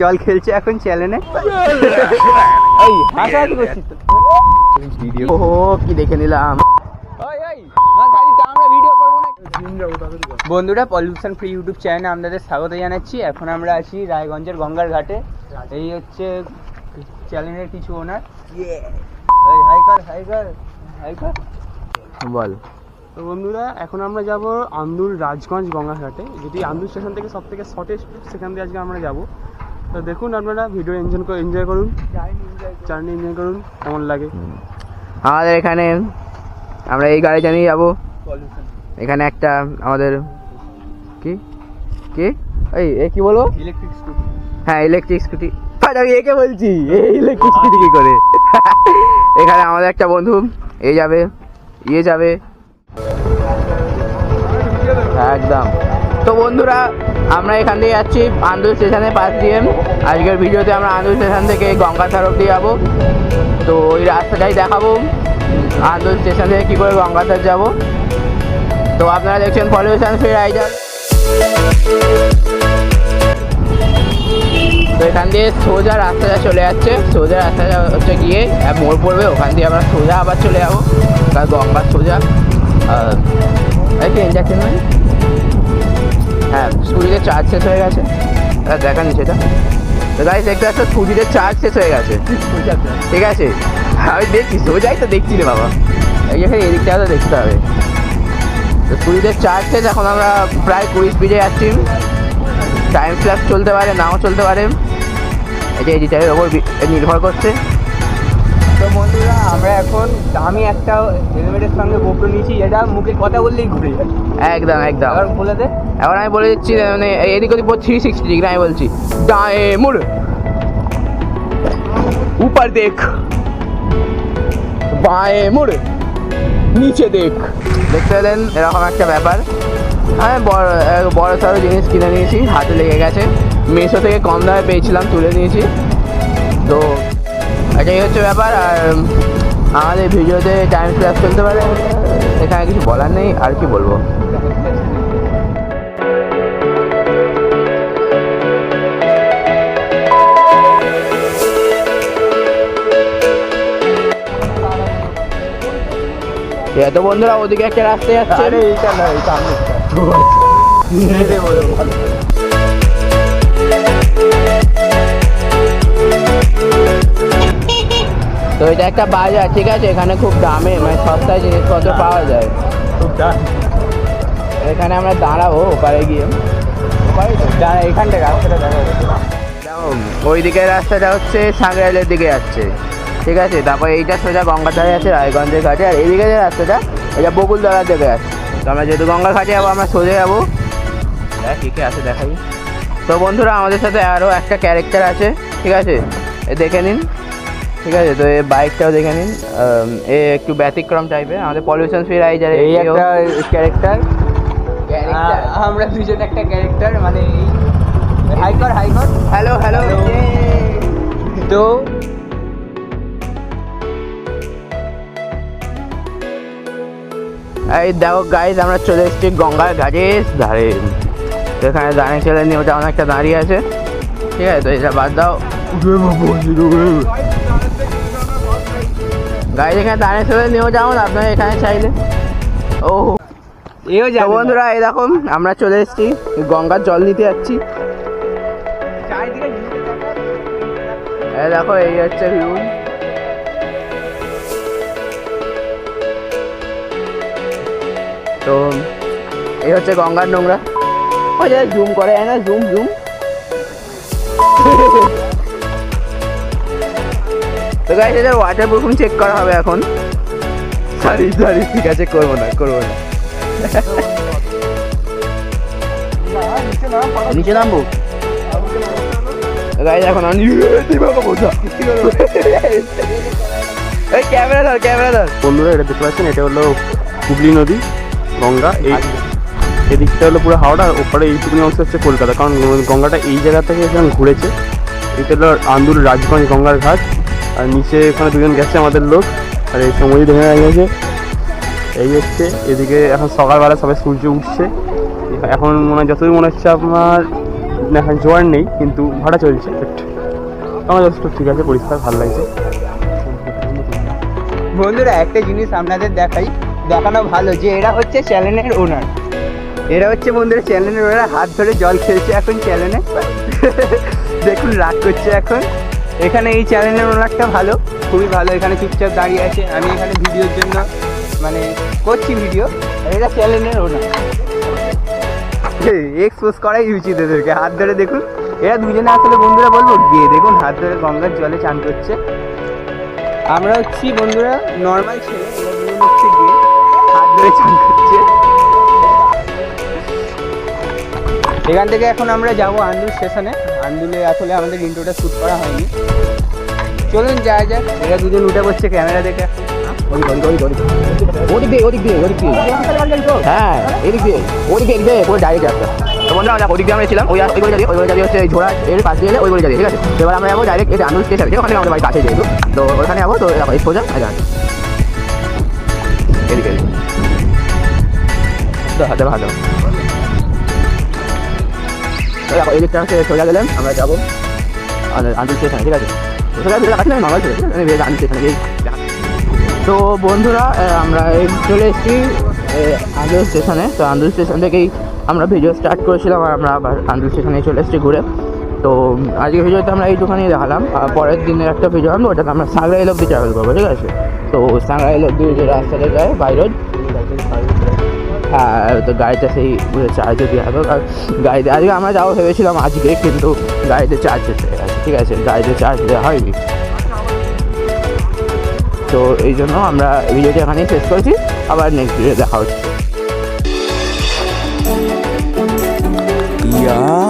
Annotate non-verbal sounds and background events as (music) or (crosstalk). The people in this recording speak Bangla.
জল খেলছে এখন চ্যানেলে। এই হাসাহাসি করছিস ভিডিও। ও কি দেখে নিলাম। বন্ধুরা পলিউশন ফ্রি ইউটিউব চ্যানেলে আপনাদের স্বাগত জানাচ্ছি। এখন আমরা আছি রায়গঞ্জের গঙ্গার ঘাটে। এই হচ্ছে চ্যানেলের কিছু ওনার বল। তো বন্ধুরা এখন আমরা যাব আন্দুল রাজগঞ্জ গঙ্গাঘাটে যেটি আন্দুল স্টেশন থেকে সব থেকে শর্টেস্ট সেখান দিয়ে আজকে আমরা যাব। তো দেখুন আপনারা ভিডিও এনজয় এনজয় করুন। জার্নি এনজয় করুন। কেমন লাগে? আমাদের এখানে আমরা এই গাড়ি জানিয়ে যাব। এখানে একটা আমাদের কি? কি? এই এ কি বলব ইলেকট্রিক স্কুটি হ্যাঁ ইলেকট্রিক স্কুটি আমি একে বলছি। এই ইলেকট্রিক স্কুটি কি করে? এখানে আমাদের একটা বন্ধু এ যাবে ইয়ে যাবে। একদম। তো বন্ধুরা, আমরা এখান দিয়ে যাচ্ছি আন্দুল স্টেশনের পাশ দিয়ে আজকের ভিডিওতে আমরা আন্দুল স্টেশন থেকে গঙ্গাধার অব্দি যাব। তো ওই রাস্তাটাই দেখাবো। আন্দুল স্টেশন থেকে কী করে গঙ্গাধার যাব। তো আপনারা দেখছেন পলিউশন ফ্রি রাইডার। তো এখান দিয়ে সোজা রাস্তাটা চলে যাচ্ছে। সোজা রাস্তাটা হচ্ছে গিয়ে মোড় পড়বে, ওখান দিয়ে আমরা সোজা আবার চলে যাব। কারণ গঙ্গার সোজা। হ্যাঁ স্কুটিতে চার্জ শেষ হয়ে গেছে। দেখানি সেটা। তো গাড়ি দেখতে পাচ্ছ, স্কুটিতে চার্জ শেষ হয়ে গেছে। ঠিক আছে? আমি দেখছি, সোজাই তো দেখছি রে বাবা। এখানে এদিকটা তো দেখতে হবে। তো স্কুটিতে চার্জ শেষ, এখন আমরা প্রায় কুড়ি স্পিডে যাচ্ছি। টাইম ফ্ল্যাশ চলতে পারে, নাও চলতে পারে। এটা এডিটারের ওপর নির্ভর করছে। আমরা এখন দামি একটা হেলমেটের সঙ্গে গোপ্রো নিয়েছি এটা মুখে কথা বললেই ঘুরে যায়। একদম একদম। এবার বলে দে। এবার আমি বলে দিচ্ছি মানে এদিক ওদিক থ্রি সিক্সটি ডিগ্রি আমি বলছি দাঁয়ে মুড় উপর দেখ। বাঁয়ে মুড় নিচে দেখ। দেখতে পেলেন এরকম একটা ব্যাপার। আমি বড় বড় সড়ো জিনিস কিনে নিয়েছি হাতে লেগে গেছে। মেশো থেকে কম দামে পেয়েছিলাম তুলে নিয়েছি। তো এটাই হচ্ছে ব্যাপার আর আমাদের ভিডিওতে টাইম ক্লাস চলতে পারে। এখানে কিছু বলার নেই আর কি বলব? এত বন্ধুরা ওদিকে একটা রাস্তা যাচ্ছে এইটা না এইটা (laughs) তো এটা একটা বাজার ঠিক আছে? এখানে খুব দামে মানে সস্তায় জিনিসপত্র পাওয়া যায়। এখানে আমরা দাঁড়াবো ওপারে গিয়ে। ওপারে তো? দাঁড়া এখান থেকে রাস্তাটা দেখা ওই দিকের রাস্তাটা হচ্ছে সাঁকরাইলের দিকে যাচ্ছে। ঠিক আছে? তারপর এইটা সোজা গঙ্গাধারে আছে রায়গঞ্জের ঘাটে। আর এইদিকে যে রাস্তাটা এটা বকুলতলার দিকে যাচ্ছে। তো আমরা যেহেতু গঙ্গার ঘাটে যাব আমরা সোজা যাব। দেখ কী কী আছে দেখাই। তো বন্ধুরা আমাদের সাথে আরও একটা ক্যারেক্টার আছে। ঠিক আছে? এ দেখে নিন। ঠিক আছে তো এই বাইকটাও দেখে নিন। এ একটু ব্যতিক্রম টাইপের আমাদের পলিউশন ফ্রি রাইডার এই একটা ক্যারেক্টার আমরা দুজন একটা ক্যারেক্টার মানে হাইকর হাইকর। হ্যালো হ্যালো তো এই দেখো গাইজ আমরা চলে এসেছি গঙ্গার ঘাটের ধারে। এখানে দাঁড়িয়ে ছেলে নিয়ে ওটা অনেকটা দাঁড়িয়ে আছে। ঠিক আছে তো এটা বাদ দাও। গাড়ি এখানে দাঁড়িয়ে ছেলে নিয়েও যাও না আপনারা এখানে চাইলে। ও। এও যাব বন্ধুরা দেখো আমরা চলে এসেছি গঙ্গার জল নিতে যাচ্ছি। দেখো এই হচ্ছে ভিউ তো এই হচ্ছে গঙ্গার নোংরা। ওই যে জুম করে না জুম জুম (laughs) তো গাইজ এদের ওয়াটার প্রুফিং চেক করা হবে এখন। সরি সরি ঠিক আছে করব না করব না। নিচে নামবো? গাইজ এখন আমি এই ক্যামেরা ধর ক্যামেরা ধর। বন্ধুরা এটা দেখতে পাচ্ছেন এটা হলো হুগলি নদী গঙ্গা এই এদিকটা হলো পুরো হাওড়া ওপারে এইটুকুনি অংশ হচ্ছে কলকাতা। কারণ গঙ্গাটা এই জায়গা থেকে যখন ঘুরেছে। এটা হলো আন্দুল রাজগঞ্জ গঙ্গার ঘাট। আর নিচে এখানে দুজন গেছে আমাদের লোক। আর এই সময় দেখে গেছে এই হচ্ছে, এদিকে এখন সকালবেলা সবাই সূর্য উঠছে। এখন মনে হয়, যতদূর মনে হচ্ছে আপনার এখন জোয়ার নেই, কিন্তু ভাড়া চলছে আমার যথেষ্ট ঠিক আছে, পরিষ্কার, ভালো লাগছে। বন্ধুরা, একটা জিনিস আপনাদের দেখাই, দেখানো ভালো যে এরা হচ্ছে চ্যানেলের ওনার এরা হচ্ছে বন্ধুরা চ্যানেলের ওনার হাত ধরে জল খেলছে এখন চ্যানেলে। দেখুন, রাগ করছে এখন। এখানে এই চ্যানেলের ওনারটা ভালো, খুবই ভালো। এখানে চুপচাপ দাঁড়িয়ে আছে। আমি এখানে ভিডিওর জন্য মানে করছি ভিডিও এটা চ্যানেলের ওনার এক্সপোজ করাই উচিত এদেরকে। হাত ধরে দেখুন। এরা দুজনে আসলে বন্ধুরা বলব? গিয়ে দেখুন, হাত ধরে গঙ্গার জলে চান করছে। আমরা হচ্ছি বন্ধুরা নর্মাল ছেলে। হচ্ছে গিয়ে হাত ধরে চান এখান থেকে এখন আমরা যাব আন্দুল স্টেশনে। আন্দুলে আসলে আমাদের ইন্ট্রোটা শ্যুট করা হয়নি। চলুন যাওয়া যাক। এরা দুজন উঠে পড়ছে ক্যামেরা দেখে। ওদিক দিয়ে ওদিক দিয়ে ওদিক দিয়ে হ্যাঁ দিয়ে, ওদিক ডাইরেক্ট বন্ধুরা, আমরা ওদিক দিয়ে আমরা ছিলাম, ওই হচ্ছে এর ওই ঠিক আছে? এবার আমরা যাব ডাইরেক্ট ওখানে তো ওখানে যাব, তো ভালো এই আমরা যাব আনন্দ স্টেশনে ঠিক আছে গিয়ে তো বন্ধুরা আমরা এই চলে এসেছি আন্দুল স্টেশনে তো আন্দুল স্টেশন থেকেই আমরা ভিডিও স্টার্ট করেছিলাম আর আমরা আবার আন্দুল স্টেশনে চলে এসেছি ঘুরে তো আজকে ভিডিওতে আমরা এইটুখানি দেখালাম আর পরের দিনের একটা ভিডিও আনব ওটাতে আমরা সাংরাইল অব্দি ট্রাভেল করব ঠিক আছে তো সাংরাইল অব্দি যে রাস্তাটা যায় বাই হ্যাঁ তো গাড়িটা সেই চার্জে দিয়ে হবে আর গাড়িতে, আজকে আমরা যাব ভেবেছিলাম আজকে, কিন্তু গাড়িতে চার্জ গেছে ঠিক আছে, গাড়িতে চার্জ দেওয়া হয়নি। তো এই জন্য আমরা ভিডিওটি এখানেই শেষ করছি। আবার নেক্সট ভিডিও দেখা হচ্ছে। ইয়া